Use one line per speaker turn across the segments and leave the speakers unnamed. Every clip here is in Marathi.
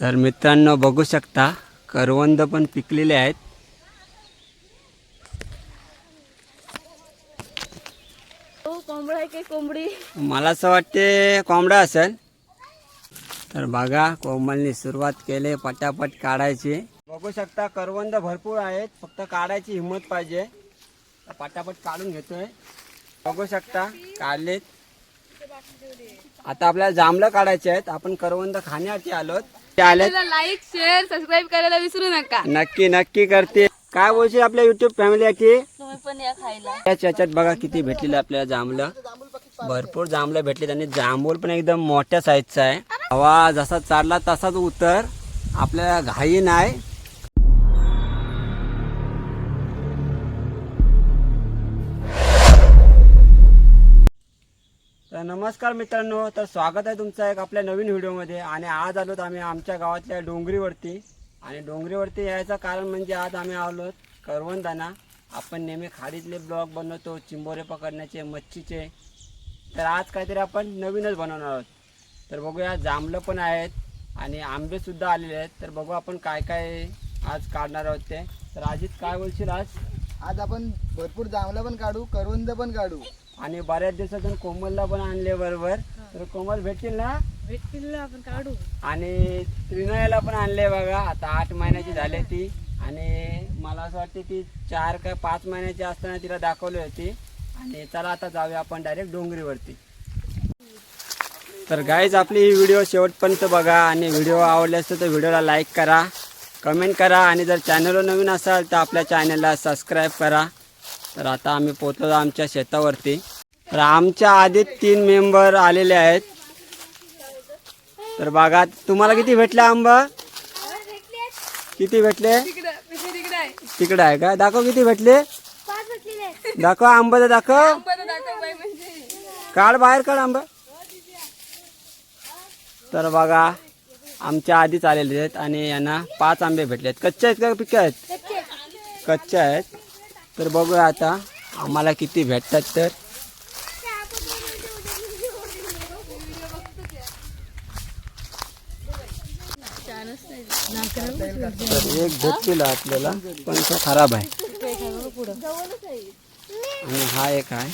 तर मित्रांनो बघू शकता करवंद पण पिकलेले आहेत.
हो कोंबडा
मला असं वाटते कोंबडा असेल. तर बघा कोमलनी सुरुवात केली पटापट काढायची. बघू शकता करवंद भरपूर आहेत. फक्त काढायची हिंमत पाहिजे. पटापट काढून घेतोय. बघू शकता काढलेत. आता आपल्याला जांभळं काढायचे आहेत. आपण करवंद खाण्यासाठी आलोत. ते आलेत
लाईक शेअर सबस्क्राईब करायला विसरू नका.
नक्की नक्की करते. काय बोलशील आपल्या युट्यूब फॅमिली की?
तुम्ही पण या खायला.
याच्या याच्यात बघा किती भेटलेलं आपल्याला जांभळं. भरपूर जांभळं भेटले आणि जांभूळ पण एकदम मोठ्या साईजचा आहे. हवा जसा चालला तसाच उतर. आपल्याला घाई नाही. नमस्कार मित्रांनो तर स्वागत आहे तुमचं एक आपल्या नवीन व्हिडिओमध्ये. आणि आज आलोत आम्ही आमच्या गावातल्या डोंगरीवरती. आणि डोंगरीवरती यायचं कारण म्हणजे आज आम्ही आलोत करवंदाना. आपण नेहमी खाडीतले ब्लॉग बनवतो चिंबोरे पकडण्याचे मच्छीचे. तर आज काहीतरी आपण नवीनच बनवणार आहोत. तर बघूया जांभळं पण आहेत आणि आंबेसुद्धा आलेले आहेत. तर बघू आपण काय काय आज काढणार आहोत ते. तर आजीत काय बोलशील आज?
आज आपण भरपूर जांभळं पण काढू करवंद पण काढू.
आणि बऱ्याच दिवसातून कोमलला पण आणले बरोबर. तर कोमल भेटतील ना?
भेटतील ना आपण काढू.
आणि त्रिनयाला पण आणले बघा. आता आठ महिन्याची झाली ती आणि मला असं वाटते ती चार काय पाच महिन्याची असताना तिला दाखवली होती. आणि चला आता जाऊया आपण डायरेक्ट डोंगरीवरती. तर गाईज आपली ही व्हिडिओ शेवटपर्यंत बघा. आणि व्हिडिओ आवडले असेल तर व्हिडिओला लाईक करा. कमेंट करा. आणि जर चॅनलवर नवीन असाल तर आपल्या चॅनलला सबस्क्राईब करा. तर आता आम्ही पोचलो आमच्या शेतावरती. तर आमच्या आधी तीन मेंबर आलेले आहेत. तर बघा तुम्हाला किती भेटले आंबा? किती भेटले?
तिकडे आहे
का? दाखव किती भेटले? दाखव आंबा तर दाखव. काढ बाहेर काढ आंबा. तर बघा आमच्या आधीच आलेले आहेत आणि यांना पाच आंबे भेटले आहेत. कच्चे आहेत का पिके आहेत. कच्चे आहेत. तर बघूया आता आम्हाला किती भेटतात तर. भेटलेला आपल्याला पण तो खराब आहे. आणि हा एक आहे.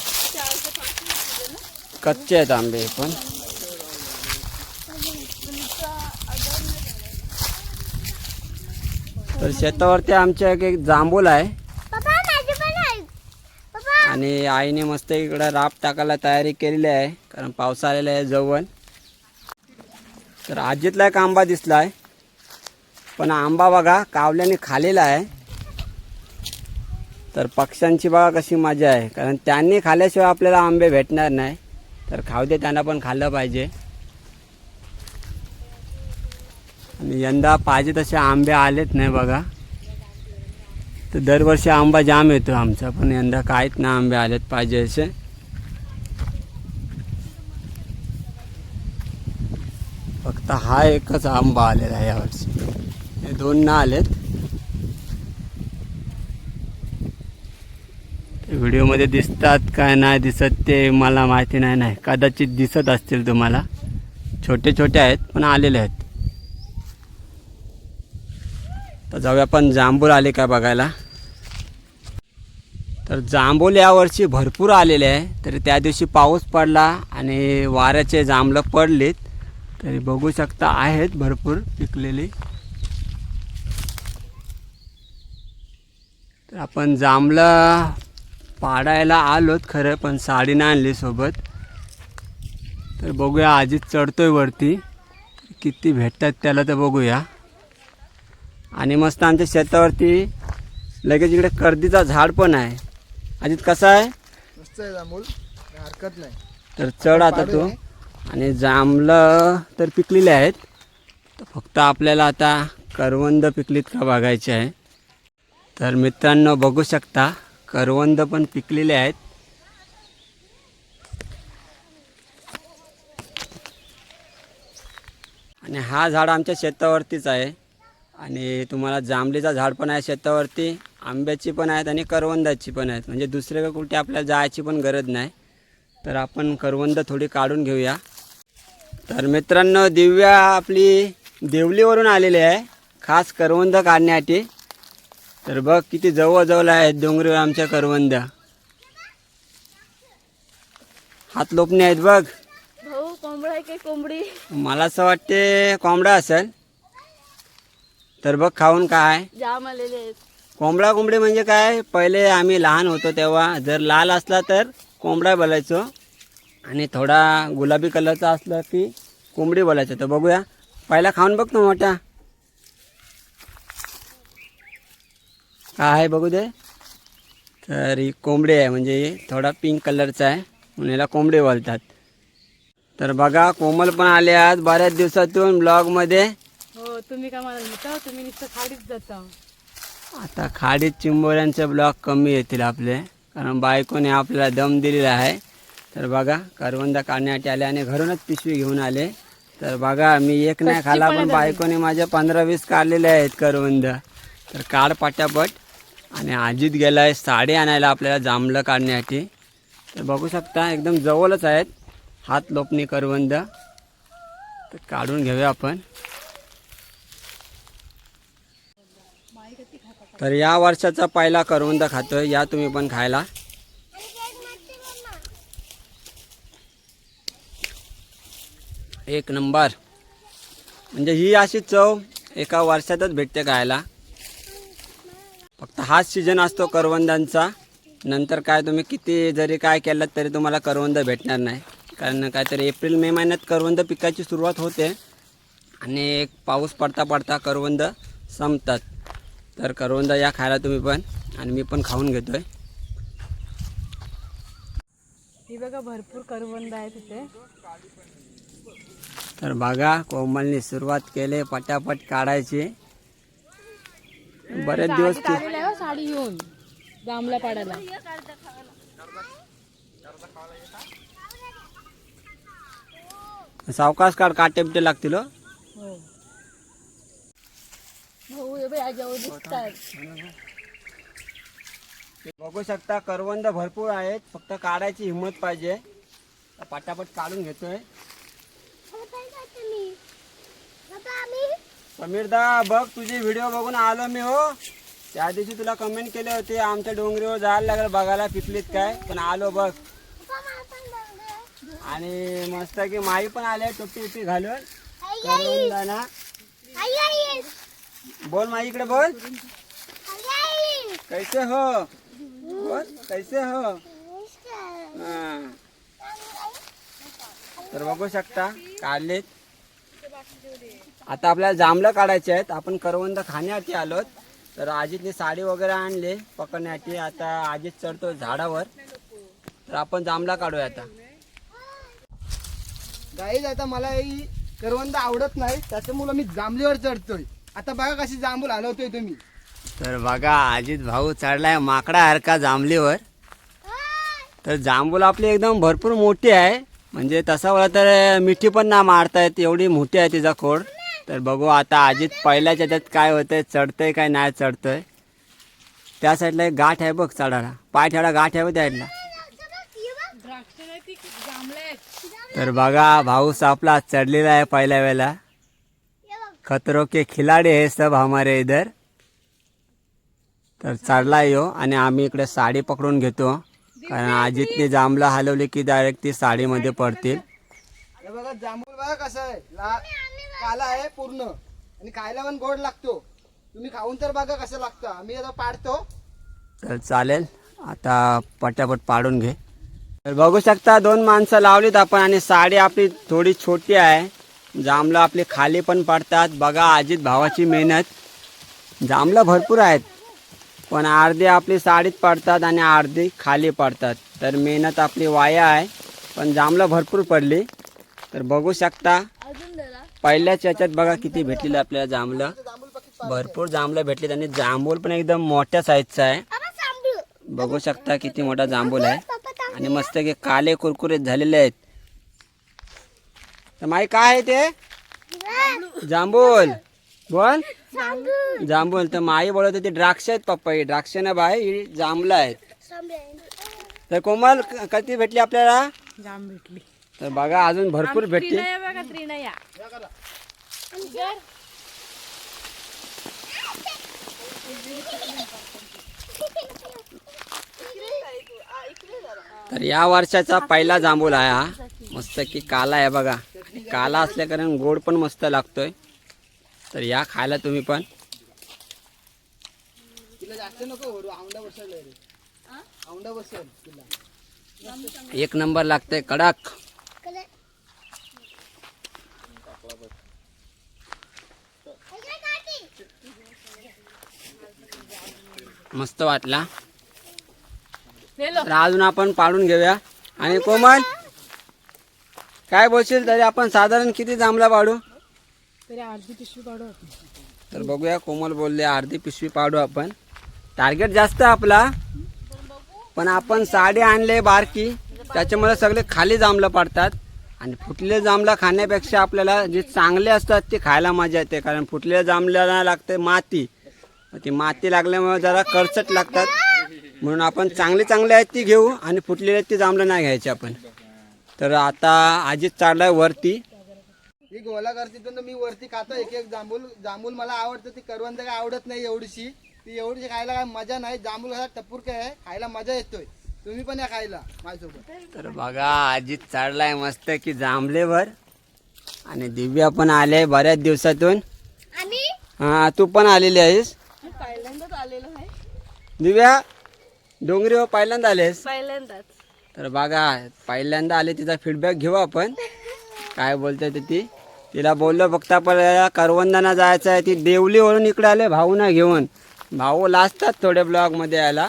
कच्चे आहेत आंबे पण. तर शेतावरती आमच्या एक एक जांभूल आहे. आणि आईने मस्त इकडं राप टाकायला तयारी केलेली आहे कारण पाऊस आलेला आहे जवळ. तर आजीतला एक आंबा दिसला आहे पण आंबा बघा कावल्याने खालेला आहे. तर पक्ष्यांची बघा कशी मजा आहे. कारण त्यांनी खाल्ल्याशिवाय आपल्याला आंबे भेटणार नाही. तर खाऊ दे त्यांना पण खाल्लं पाहिजे. आणि यंदा पाहिजे तसे आंबे आलेच नाही बघा. तर दरवर्षी आंबा जाम येतो आमचा पण यंदा काहीच ना आंबे आलेत पाहिजे असे. फक्त हा एकच आंबा आलेला आहे यावर्षी. हे दोन ना आलेत. व्हिडिओमध्ये दिसतात काय नाही दिसत ते मला माहिती नाही नाही. कदाचित दिसत असतील तुम्हाला. छोटे छोटे आहेत पण आलेले आहेत. तर जाऊया आपण जांभूळ आले का बघायला? तर जांभूळ यावर्षी भरपूर आलेले आहे. तरी त्या दिवशी पाऊस पडला आणि वाऱ्याचे जांभळं पडलीत. तरी बघू शकता आहेत भरपूर पिकलेली. तर आपण जांभळं पाडायला आलोत खरं पण साडी नाही आणली सोबत. तर बघूया आजीच चढतोय वरती. किती भेटतात त्याला तर बघूया. आणि मस्त आमच्या शेतावरती लगेच इकडे कर्दीचा झाड पण आहे. अजित कसा आहे?
मस्त आहे जांभूळ. हरकत नाही.
तर चढ आता तू. आणि जांभळं तर पिकलेले आहेत. तर फक्त आपल्याला आता करवंद पिकलीत का बघायचे आहे. तर मित्रांनो बघू शकता करवंद पण पिकलेले आहेत. आणि हा झाड आमच्या शेतावरतीच आहे. आणि तुम्हाला जांभळीचा झाड पण आहे शेतावरती आंब्याची पण आहेत आणि करवंदाची पण आहेत. म्हणजे दुसरे कुठे आपल्याला जायची पण गरज नाही. तर आपण करवंद थोडी काढून घेऊया. तर मित्रांनो दिव्या आपली देवलीवरून आलेली आहे. खास करवंद काढण्यासाठी. तर बघ किती जवळ जवळ आहेत डोंगरीवर आमच्या करवंद हात लोपणे आहेत बघ.
भाऊ कोंबडा आहे की कोंबडी?
मला असं वाटते कोंबडा असेल. तर बघ खाऊन काय.
जाम आलेले आहेत.
कोंबडा कोंबडी म्हणजे काय? पहिले आम्ही लहान होतो तेव्हा जर लाल असला तर कोंबडा बोलायचो. आणि थोडा गुलाबी कलरचा असला की कोंबडी बोलायचं. तर बघूया. पहिला खाऊन बघ तो मोठा. काय आहे बघू दे. तर ही कोंबडी आहे म्हणजे थोडा पिंक कलरचा आहे म्हणून याला कोंबडी बोलतात. तर बघा कोमल पण आले आज बऱ्याच दिवसातून ब्लॉगमध्ये
हो तुम्ही का मला तुम्ही नुसतं खाडीच जाता.
आता खाडीत चिंबोऱ्यांचे ब्लॉक कमी येतील आपले कारण बायकोने आपल्याला दम दिलेला आहे. तर बघा करवंदा काढण्यासाठी आले आणि घरूनच पिशवी घेऊन आले. तर बघा मी एक नाही खाला पण बायकोने माझ्या पंधरा वीस काढलेले आहेत करवंद. तर काढ पटापट. आणि आजीत आहे साडी आणायला आपल्याला जांभळं काढण्यासाठी तर बघू शकता एकदम जवळच आहेत. हात लोपणी करवंद. तर काढून घेऊया आपण. तर या वर्षाचा पहिला करवंद खातोय या तुम्ही पण खायला. एक नंबर. म्हणजे ही अशी चव एका वर्षातच भेटते खायला. फक्त हाच सीजन असतो करवंदांचा. नंतर काय तुम्ही किती जरी काय केलं तरी तुम्हाला करवंद भेटणार नाही. कारण काहीतरी एप्रिल मे महिन्यात करवंद पिकाची सुरुवात होते. आणि एक पाऊस पडता पडता करवंद संपतात. तर करवंद या खायला तुम्ही पण आणि मी पण खाऊन घेतोय.
ही बघा भरपूर करवंद आहे तिथे
तर बघा कोमलने सुरुवात केली पटापट काढायची. बरेच दिवस ती
आलेला आहे हो साडी घेऊन. जांभला पाडायला.
सावकाश काढ काटे बिटे लागतील हो.
हो. भाऊ हे दिसतात
बघू शकता करवंद भरपूर आहेत. फक्त काढायची हिंमत पाहिजे. पटापट काढून घेतोय. समीरदा बघ तुझे व्हिडिओ बघून आलो मी हो. त्या दिवशी तुला कमेंट केले होते आमच्या डोंगरीवर जायला लागलं बघायला पिकलीत काय? पण आलो बघ. आणि मस्त की माई पण आले टोपी उपी घालून. करवंदाना बोल माई इकडे बोल. कैसे हो? बोल कैसे हो? हा. तर बघू शकता काढलेत. आता आपल्याला जांभळं काढायचे आहेत. आपण करवंद खाण्यासाठी आलोत. तर आजीतने साडी वगैरे आणले पकडण्यासाठी आता आजीत चढतो झाडावर. तर आपण जांभळा काढूया आता.
गाईज आता मला ही करवंद आवडत नाही. त्याच्यामुळे मी जांभलीवर चढतोय. आता बघा कशी जांभूल हलवतोय तुम्ही.
तर बघा अजित भाऊ चढलाय माकडासारखा जांभलीवर तर जांभूल आपली एकदम भरपूर मोठी आहे. म्हणजे तसं बोला तर मिठी पण ना मारता येत एवढी मोठी आहे तिचा खोड. तर बघू आता आजीत पहिल्याच याच्यात काय होतंय चढतंय काय नाही चढतंय. त्या साईडला एक गाठ आहे बघ चढायला. पाय ठेवला गाठ आहे बघ त्या साईडला तर बघा भाऊ सापला चढलेला आहे पहिल्या वेळेला. खतरो के खिलाडी हे सब हमारे इधर. तर चढला यो आणि आम्ही इकडे साडी पकडून घेतो. कारण अजितने जांभला हलवली की डायरेक्ट ती साडीमध्ये पडतील.
हे बघा जांभूल बघा कसं आहे. ला काला आहे पूर्ण. आणि खायला पण गोड लागतो. तुम्ही खाऊन तर बघा कसं लागतं. आम्ही आता पाडतो.
तर चालेल. आता पटापट पाडून घे. तर बघू शकता दोन माणसं लावलीत आपण आणि साडी आपली थोडी छोटी आहे. जांभलं आपली खाली पण पडतात. बघा अजित भावाची मेहनत. जांभलं भरपूर आहेत. पण अर्धे आपली साडीत पडतात आणि अर्धी खाली पडतात. तर मेहनत आपली वाया आहे पण जांभळं भरपूर पडली. तर बघू शकता पहिल्याच याच्यात बघा किती भेटलेलं आपल्याला जांभळं. भरपूर जांभळं भेटलीत आणि जांभूल पण एकदम मोठ्या साईजचा आहे. बघू शकता किती मोठा जांभूल आहे. आणि मस्त की काले कुरकुरे झालेले आहेत. तर माई काय आहे ते? जांभूल बोल. जांभूल तर माई बोलत होती द्राक्ष आहेत पप्पा द्राक्ष ना बाय ही जांभलं आहेत. तर कोमल क- किती भेटली आपल्याला?
जाम भेटली.
तर बघा अजून भरपूर
बघा त्रिनया.
तर या वर्षाचा पहिला जांभूल आहे हा. मस्त की काला आहे बघा. काला असल्या कारण गोड पण मस्त लागतोय. तर या खायला तुम्ही पण. एक नंबर लागतंय कडक. मस्त वाटला.
नेलो.
तर अजून आपण पाडून घेऊया. आणि कोमल काय बोलशील तरी आपण साधारण किती जांभला पाडू?
तरी अर्धी पिशवी काढू
तर बघूया कोमल बोलले अर्धी पिशवी पाडू आपण. टार्गेट जास्त आहे आपला. पण आपण साडी आणले बारकी त्याच्यामुळे सगळे खाली जांभलं पाडतात. आणि फुटले जांभला खाण्यापेक्षा आपल्याला जे चांगले असतात ते खायला मजा येते कारण फुटलेल्या जांभल्याला लागते माती. ती माती लागल्यामुळे जरा करचट लागतात. म्हणून आपण चांगले चांगले आहेत ती घेऊ आणि फुटलेले आहेत ती जांभलं नाही घ्यायचे आपण. तर आता आजीच चाललाय वरती.
ही गोला करते तर मी वरती खातो एक एक जांभूल जांभूल मला आवडतं ती करवंद काय आवडत नाही एवढीशी. ती एवढीशी खायला काय मजा नाही जांभूल कसा टपूर काय आहे खायला मजा येतोय. तुम्ही पण या खायला माझ्यासोबत.
तर बघा आजी चढलाय मस्त की जांभलेवर आणि दिव्या पण आले बऱ्याच दिवसातून. हा तू पण आलेली आहेस?
पहिल्यांदाच आलेलो आहे.
दिव्या डोंगरीवर पहिल्यांदा आलेस?
पहिल्यांदाच.
तर बघा पहिल्यांदा आले तिचा फीडबॅक घेऊ आपण. काय बोलते ते ती? तिला बोललो फक्त आपल्याला करवंदाना जायचं आहे ती देवलीवरून इकडे आले भाऊना घेऊन. भाऊ लाजतात थोड्या ब्लॉगमध्ये यायला.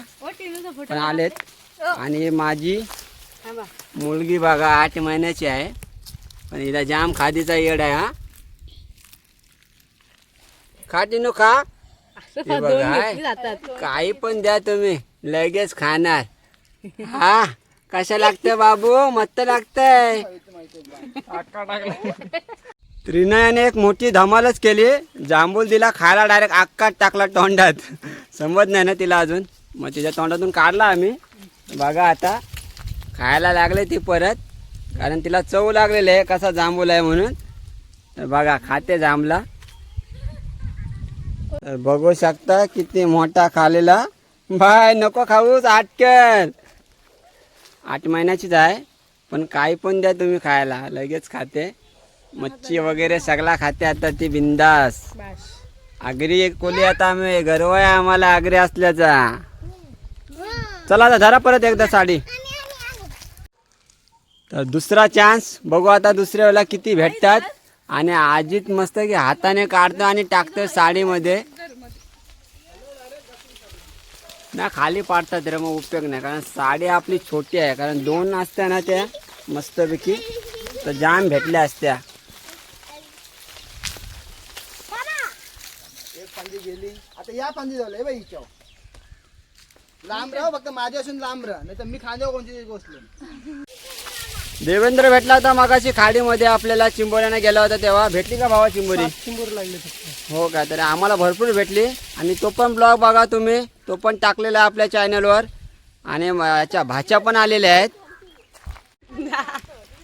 पण आलेत. आणि माझी मुलगी बघा आठ महिन्याची आहे. पण हिला जाम खादीचा येड आहे हा. खा टिनू खा. बघा, काही पण द्या तुम्ही. लगेच खाणार. हा? कशा लागतंय बाबू? मस्त लागतंय. त्रिनयाने एक मोठी धमालच केली. जांभूल दिला खायला डायरेक्ट आक्कात टाकला तोंडात. समज नाही ना तिला अजून. मग तिच्या तोंडातून काढला आम्ही. बघा आता खायला लागले ती परत. कारण तिला चव लागलेली आहे कसा जांभूल आहे म्हणून. तर बघा खाते जांभला. तर बघू शकता किती मोठा खालेला. बाय नको खाऊच आटकन आठ महिन्याचीच आहे. पण काही पण द्या तुम्ही खायला लगेच खाते. मच्छी वगैरे सगळा खाते आता ती बिंदास. आगरी एक कोली आता आम्ही गर्व आहे आम्हाला आगरी असल्याचा. चला आता धरा परत एकदा साडी. तर दुसरा चान्स बघू आता दुसऱ्या वेळेला किती भेटतात. आणि आजीत मस्त की हाताने काढतो आणि टाकतो साडीमध्ये. ना खाली पाडतात रे मग उपयोग नाही कारण साडी आपली छोटी आहे कारण दोन असत्या ना त्या मस्तपैकी तर जाम भेटल्या असत्या
पंजी गेली। आता या पांजी झालं बाई लांब राह, फक्त माझ्या असून लांब राह नाही तर मी खांद्यावर कोणती बसलो
देवेंद्र भेटला होता मागाशी खाडीमध्ये आपल्याला चिंबोऱ्याने गेला होता तेव्हा. भेटली का भावा चिंबोरी?
चिंबूर लागले
हो का? तर आम्हाला भरपूर भेटली. आणि तो पण ब्लॉग बघा तुम्ही. तो पण टाकलेला आहे आपल्या चॅनलवर. आणि याच्या भाच्या पण आलेल्या आहेत.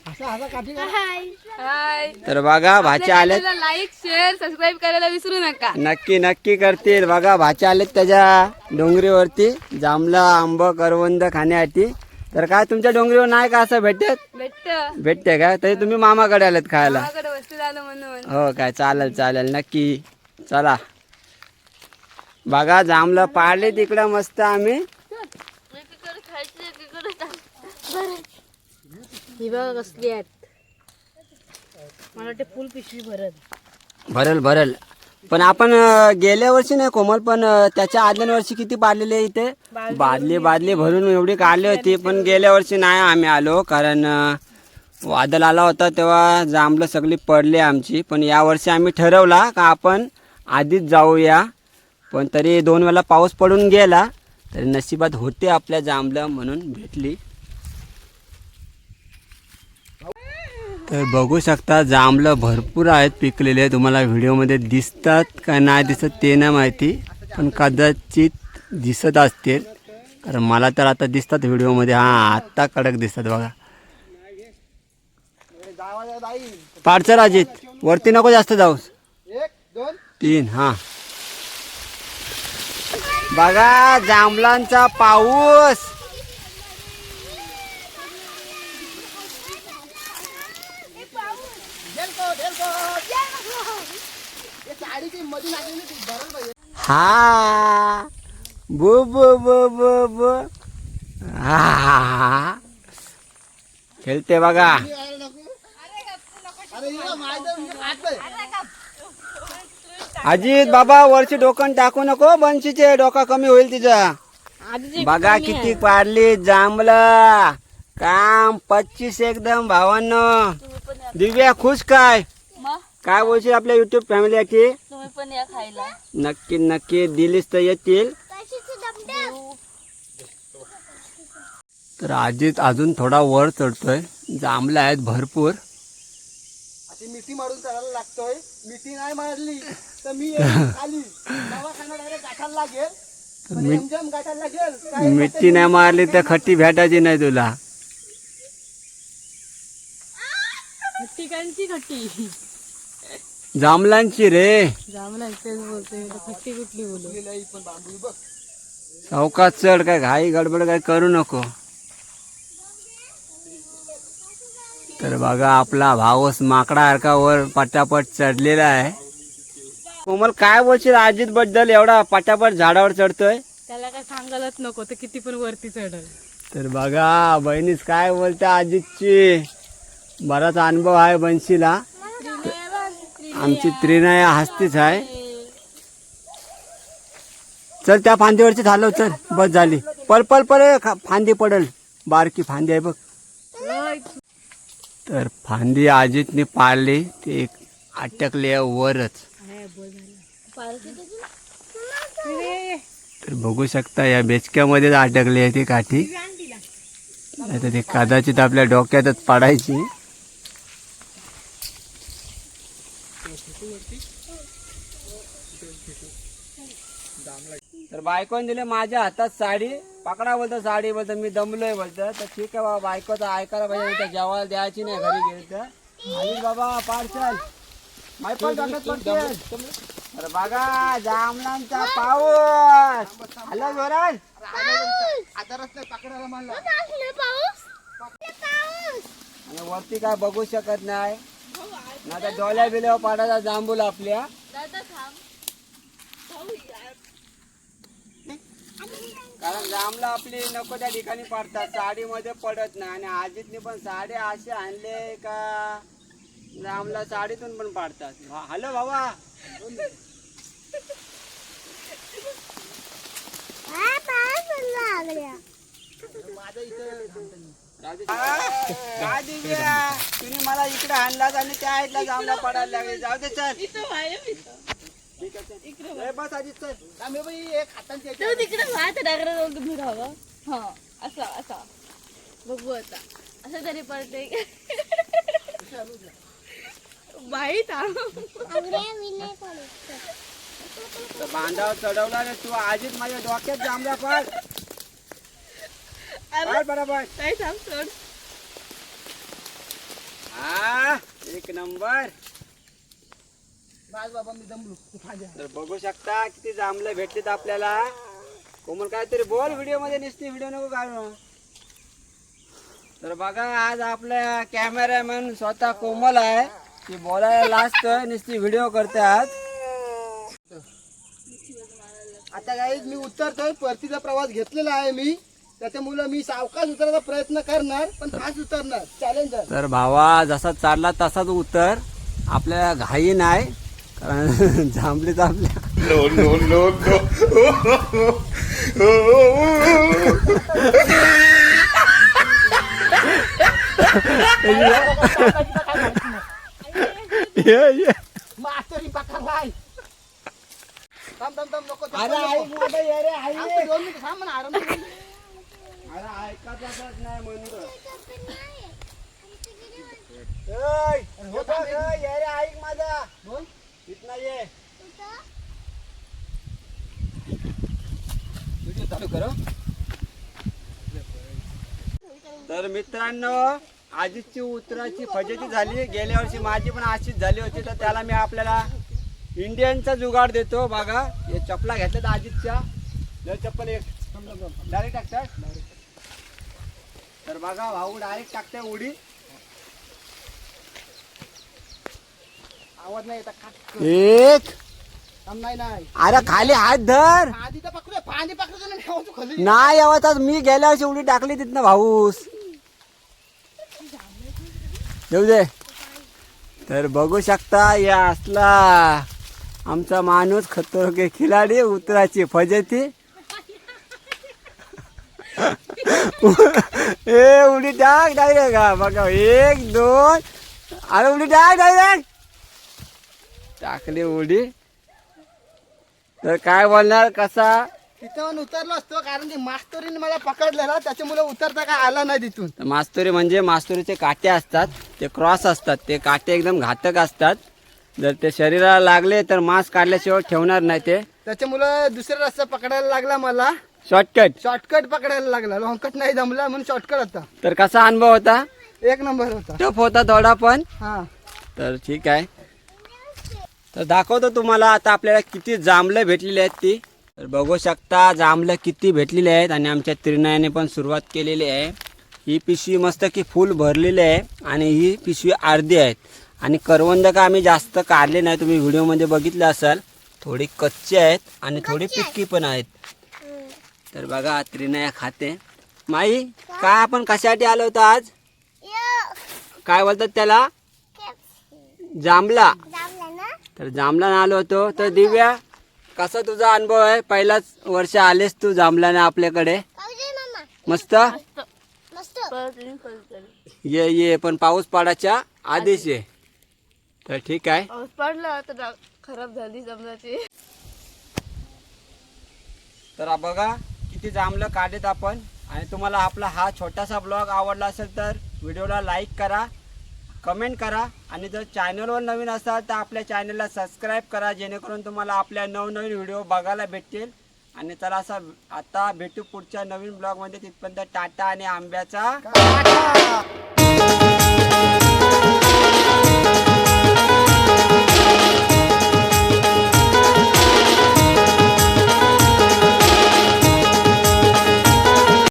असं असा काठी का
हाय
तर बघा भाच्या आलेत.
लाईक शेअर सबस्क्राईब करायला विसरू नका.
नक्की नक्की करतील. बघा भाच्या आलेत त्याच्या डोंगरीवरती. जांभला आंब करवंद खाण्यासाठी. तर काय तुमच्या डोंगरीवर नाही का असं भेटत?
भेटत.
भेटते का? तरी तुम्ही मामाकडे आलेत खायला.
माझ्याकडे वस्तू झालं म्हणून.
हो काय चालेल चालेल नक्की. चला. बघा जांभलं पाडले तिकडं मस्त आम्ही.
ही बघा कसली आहेत. मला वाटते फुल पिशवी भरत
भरल भरल. पण आपण अं, गेल्या वर्षी नाही कोमल पण अं, त्याच्या आदल्या वर्षी किती पाडलेले इथे? बादली बादली भरून एवढी काढली होती पण गेल्या वर्षी नाही आम्ही आलो कारण अं, वादळ आला होता तेव्हा जांभलं सगळी पडली आमची पण या वर्षी आम्ही ठरवला का आपण आधीच जाऊया. पण तरी दोन वेळा पाऊस पडून गेला तरी नशिबात होते आपल्या जांभलं म्हणून भेटली. तर बघू शकता जांभळं भरपूर आहेत पिकलेले. तुम्हाला व्हिडिओमध्ये दिसतात का नाही दिसत ते नाही माहिती पण कदाचित दिसत असतील. कारण मला तर आता दिसतात व्हिडिओमध्ये. हां आत्ता कडक दिसतात बघा.
जावा
राजेत वरती नको जास्त जाऊस. तीन हां. बघा जांभळांचा पाऊस
हे साडीची मध्ये लागलेली ती भरायला पाहिजे
हा. बु बु बु बु बु. हा खेळते बघा. अजित बाबा वरची डोकं टाकू नको. बनशीचे डोका कमी होईल तिचा. बघा किती पाडली जांभला काम पच्चीस एकदम भावांनो दिव्या खुश काय? काय बोलशील आपल्या युट्यूब फॅमिली की?
तुम्ही पण या खायला.
नक्की नक्की. दिलीस तर येतील. तर अजित अजून थोडा वर चढतोय. जांभला आहेत भरपूर.
अशी मिठी मारून चढायला लागतोय. मिठी नाही मारली तर मी येईन खाली. दवाखाना डायरेक्ट गाठायला लागेल.
तर
पण
मी
एमजेम गाठायला लागेल. काय
मिठी नाही मारली तर खट्टी भेटायची नाही तुला.
खट्टी खट्टी.
जांभलांची रे.
कुठली बोलू
चौकात चढ काय घाई गडबड काय करू नको. तर बघा आपला भाऊस माकडासारखा वर पटापट चढलेला आहे. कोमल काय बोलशील अजित बद्दल? एवढा पटापट झाडावर चढतोय?
त्याला काय सांगायलाच नको तर किती पण वरती चढल.
तर बघा बहिणीस काय बोलते अजितची? बराच अनुभव आहे बनशीला आमची त्रिनया हस्तीच आहे. चल त्या फांदीवरची झालं चल बस झाली. पल पल पल खा- फांदी पडल. बारकी फांदी आहे बघ. तर फांदी अजितने पाळली ते एक अटकली आहे वरच. तर बघू शकता या बेचक्यामध्येच अटकली आहे ती काठी. नाही तर ती कदाचित आपल्या डोक्यातच पाडायची. तर बायकोने दिले माझ्या हातात साडी. पकडा बोलतो साडी बोलतो मी दमलोय बोलतो. तर ठीक आहे बाबा बायकोचं ऐकायला पाहिजे तर जेवायला द्यायची नाही घरी गेली तर. आणि बाबा पार्सल. पडते तर बघा जामनांचा पाऊस. हॅलो
पकडायला मला
आणि वरती काय बघू शकत नाही. ना तर डोल्या बिल्या पाडायचा जांभूल आपल्या. कारण रामला आपली नको त्या ठिकाणी पडतात. साडीमध्ये पडत नाही. आणि आजीतनी पण साडी असे आणले का रामला साडीतून पण पाडतात. हॅलो बाबा काय दिव्या तुम्ही मला इकडे आणलात आणि त्या आईला जामला पडायला लागले. जाऊ दे चल. बस आजी चल
आम्ही बाई एक हातांची
तो तिकडे भात डागरा जाऊन तुम्ही राहावं हा असा असा बघू आता असं तरी पडते माहीत
तर बांधावर चढवला ना तू आजीच माझ्या डोक्यात जांभळा पड बरोबर
काय सांग सोड
हा एक नंबर.
बाज बाबा मी दमलो तू खाली
तर बघू शकता किती जांभलं भेटलेत आपल्याला. कोमल काहीतरी बोल व्हिडिओमध्ये नुसती व्हिडिओ नको काढू. तर बघा आज आपल्या कॅमेरामॅन स्वतः कोमल आहे. ती बोलायला लास्ट नुसती व्हिडिओ करते आज
आता काही मी उतरतोय. परतीचा प्रवास घेतलेला आहे मी. त्याच्यामुळे मी सावकाश उतरायचा प्रयत्न करणार पण फास्ट उतरणार. चॅलेंजर
तर भावा जसा चालला तसाच उतर. आपल्याला घाई नाही. कारण जांभलीच आपल्या ये, ये.
मास्तरी पकडलाय थांब थांब थांब नको
अरे ऐक माझं ये रे, ऐक.
थांब तू दोन मिनिट थांब ना
नाही म्हणतो
हो
ऐक माझा. ये
व्हिडिओ चालू
तर मित्रांनो आजीची उतराची फजेची झाली. गेल्या वर्षी माझी पण अशीच झाली होती तर त्याला मी आपल्याला इंडियनचा जुगाड देतो. बघा हे चपला घेतल्यात आजीतच्या जर चप्पल एक. डायरेक्ट टाकतात. तर बघा भाऊ डायरेक्ट टाकताय उडी.
आवाज नाही
एक.
नाही नाही.
अरे खाली हात धर.
आधी तर पकडू पाणी पकडतो ना ठेवा तू खाली.
नाही तर मी गेल्या वर्षी उडी टाकली तिथनं भाऊस. येऊ दे. तर बघू शकता या असला आमचा माणूस खतरो के खिलाडी उतराची फजेती. ए उडी टाक डायरेक्ट. बघा एक दोन. अरे उडी टाक डायरेक्ट. टाकली उडी. तर काय बोलणार कसा?
तिथं उतरलो असतो कारण की मास्तरीने मला पकडलेला त्याच्यामुळे उतरता काय आला नाही तिथून.
तर मास्तुरी म्हणजे मास्तुरीचे काटे असतात ते क्रॉस असतात ते काटे एकदम घातक असतात. जर ते शरीराला लागले तर मांस काढल्याशिवाय ठेवणार नाही ते.
त्याच्यामुळे दुसरा रस्ता पकडायला लागला मला.
शॉर्टकट
शॉर्टकट पकडायला लागला. लॉंगकट नाही जमला म्हणून शॉर्टकट होता.
तर कसा अनुभव होता?
एक नंबर होता.
टफ होता थोडा पण.
हा.
तर ठीक आहे. तर दाखवतो तुम्हाला आता आपल्याला किती जांभलं भेटलेली आहेत ती. तर बघू शकता जांभलं किती भेटलेली आहेत आणि आमच्या त्रिनयाने पण सुरुवात केलेली आहे. ही पिशवी मस्त की फुल भरलेली आहे आणि ही पिशवी अर्धी आहेत. आणि करवंद का आम्ही जास्त काढले नाही तुम्ही व्हिडिओमध्ये बघितलं असाल. थोडी कच्ची आहेत आणि थोडी पिटकी पण आहेत. तर बघा त्रिनया खाते. माई काय आपण कशासाठी आलो होतो आज? काय बोलतात त्याला? जांभला तर जांभला आलो होतो. तर दिव्या कसा तुझा अनुभव आहे? पहिलाच वर्ष आलेस तू जांभल्याने आपल्याकडे. मस्त? ये ये पण पाऊस पडायच्या आधीच ये. तर ठीक आहे.
पाऊस पडला तर खराब झाली जमलाची.
तर बघा किती जांभलं काढेत आपण. आणि तुम्हाला आपला हा छोटासा ब्लॉग आवडला असेल तर व्हिडिओला लाईक करा. कमेंट करा. आणि जर चॅनलवर नवीन असाल तर आपल्या चॅनलला सबस्क्राईब करा जेणेकरून तुम्हाला आपल्या नवनवीन व्हिडिओ बघायला भेटतील. आणि चला असा आता भेटू पुढच्या नवीन ब्लॉगमध्ये. तिथपर्यंत टाटा आणि आंब्याचा
टाटा.